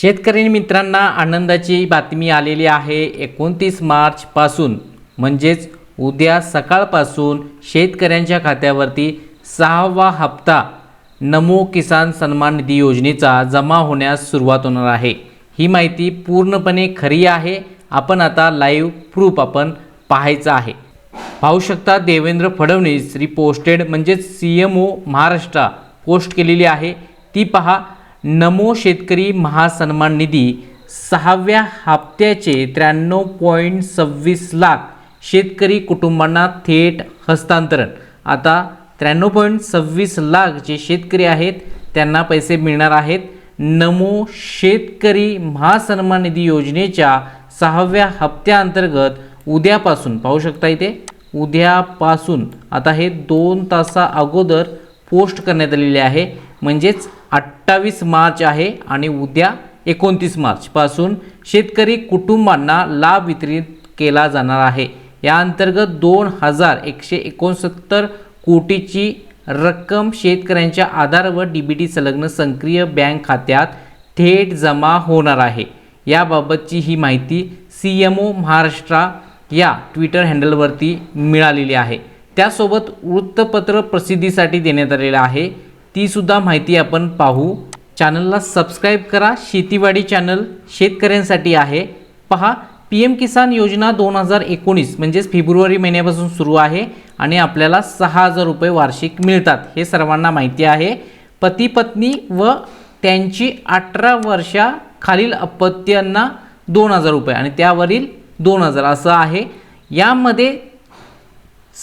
शेतकरी मित्रांना आनंदाची बातमी आलेली आहे. एकोणतीस मार्चपासून म्हणजेच उद्या सकाळपासून शेतकऱ्यांच्या खात्यावरती सहावा हप्ता नमो किसान सन्मान निधी योजनेचा जमा होण्यास सुरुवात होणार आहे. ही माहिती पूर्णपणे खरी आहे. आपण आता लाईव्ह प्रूफ आपण पाहायचं आहे. पाहू शकता देवेंद्र फडणवीस रिपोस्टेड म्हणजेच C M O Maharashtra post केलेली आहे. ती पहा नमो शेतकरी महासन्मान निधी सहाव्या हप्त्याचे त्र्याण्णव पॉईंट सव्वीस लाख शेतकरी कुटुंबांना थेट हस्तांतरण. आता त्र्याण्णव पॉईंट सव्वीस लाख जे शेतकरी आहेत त्यांना पैसे मिळणार आहेत. नमो शेतकरी महासन्मान निधी योजनेच्या सहाव्या हप्त्याअंतर्गत उद्यापासून पाहू शकता इथे उद्यापासून. आता हे दोन तासा अगोदर पोस्ट करण्यात आलेली आहे. म्हणजेच अठ्ठावीस मार्च आहे आणि उद्या एकोणतीस मार्चपासून शेतकरी कुटुंबांना लाभ वितरित केला जाणार आहे. या अंतर्गत दोन हजार एकशे एकोणसत्तर कोटीची रक्कम शेतकऱ्यांच्या आधार व डी बी टी संलग्न सक्रिय बँक खात्यात थेट जमा होणार आहे. याबाबतची ही माहिती सी एम ओ महाराष्ट्र या ट्विटर हँडलवरती मिळालेली आहे. त्यासोबत वृत्तपत्र प्रसिद्धीसाठी देण्यात आलेलं आहे. तीसुद्धा माहिती आपण पाहू. चॅनलला सबस्क्राईब करा. शेतीवाडी चॅनल शेतकऱ्यांसाठी आहे. पहा पी एम किसान योजना दोन हजार एकोणीस म्हणजेच फेब्रुवारी महिन्यापासून सुरू आहे आणि आपल्याला सहा हजार रुपये वार्षिक मिळतात. हे सर्वांना माहिती आहे. पती पत्नी व त्यांची अठरा वर्षाखालील अपत्यांना दोन हजार रुपये आणि त्यावरील दोन हजार असं आहे. यामध्ये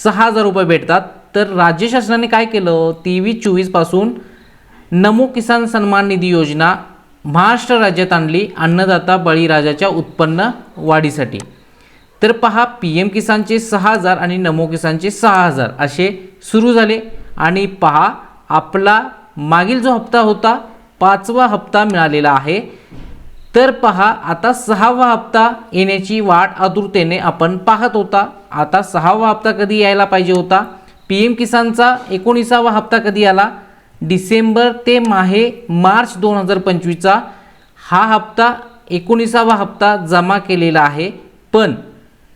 सहा हजार रुपये भेटतात. तर राज्य शासनाने काय केलं? तेवीस चोवीसपासून नमो किसान सन्मान निधी योजना महाराष्ट्र राज्यात आणली. अन्नदाता बळीराजाच्या उत्पन्न वाढीसाठी. तर पहा पी एम किसानचे सहा हजार आणि नमो किसानचे सहा हजार असे सुरू झाले. आणि पहा आपला मागील जो हप्ता होता पाचवा हप्ता मिळालेला आहे. तर पहा आता सहावा हप्ता येण्याची वाट आतुरतेने आपण पाहत होता. आता सहावा हप्ता कधी यायला पाहिजे होता? पी एम किसानचा एकोणीसावा हप्ता कधी आला? डिसेंबर ते माहे मार्च दोन हजार पंचवीसचा हा हप्ता एकोणीसावा हप्ता जमा केलेला आहे. पण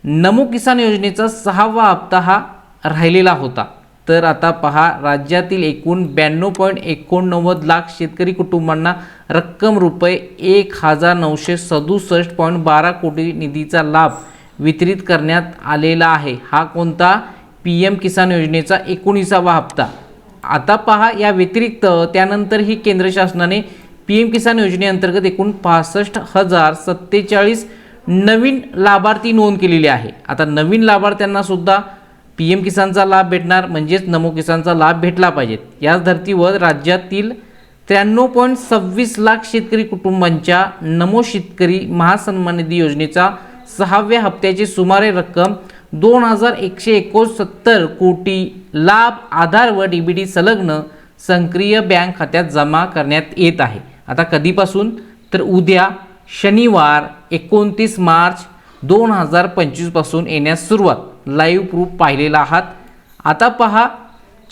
नमो किसान योजनेचा सहावा हप्ता हा राहिलेला होता. तर आता पहा राज्यातील एकूण ब्याण्णव पॉईंट एकोणनव्वद लाख शेतकरी कुटुंबांना रक्कम रुपये एक हजार नऊशे सदुसष्ट पॉईंट बारा कोटी निधीचा लाभ वितरित करण्यात आलेला आहे. हा कोणता? पी एम किसान योजनेचा एकोणीसावा हप्ता. आता पहा या व्यतिरिक्त त्यानंतरही केंद्र शासनाने पी एम किसान योजनेअंतर्गत एकूण पासष्ट हजार सत्तेचाळीस नवीन लाभार्थी नोंद केलेली आहे. आता नवीन लाभार्थ्यांना सुद्धा पी एम किसानचा लाभ भेटणार म्हणजेच नमो किसानचा लाभ भेटला पाहिजेत याच धर्तीवर राज्यातील त्र्याण्णव पॉईंट सव्वीस लाख शेतकरी कुटुंबांच्या नमो शेतकरी महासन्मान निधी योजनेचा सहाव्या हप्त्याची सुमारे रक्कम दोन हजार एकशे एकोणसत्तर कोटी लाभ आधार व डी बी डी संलग्न सक्रिय बँक खात्यात जमा करण्यात येत आहे. आता कधीपासून? तर उद्या शनिवार एकोणतीस मार्च दोन हजार पंचवीसपासून येण्यास सुरुवात. लाईव्ह प्रूफ पाहिलेला आहात. आता पहा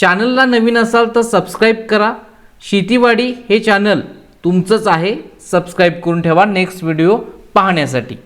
चॅनलला नवीन असाल तर सबस्क्राईब करा. शेतीवाडी हे चॅनल तुमचंच आहे. सबस्क्राईब करून ठेवा नेक्स्ट व्हिडिओ पाहण्यासाठी.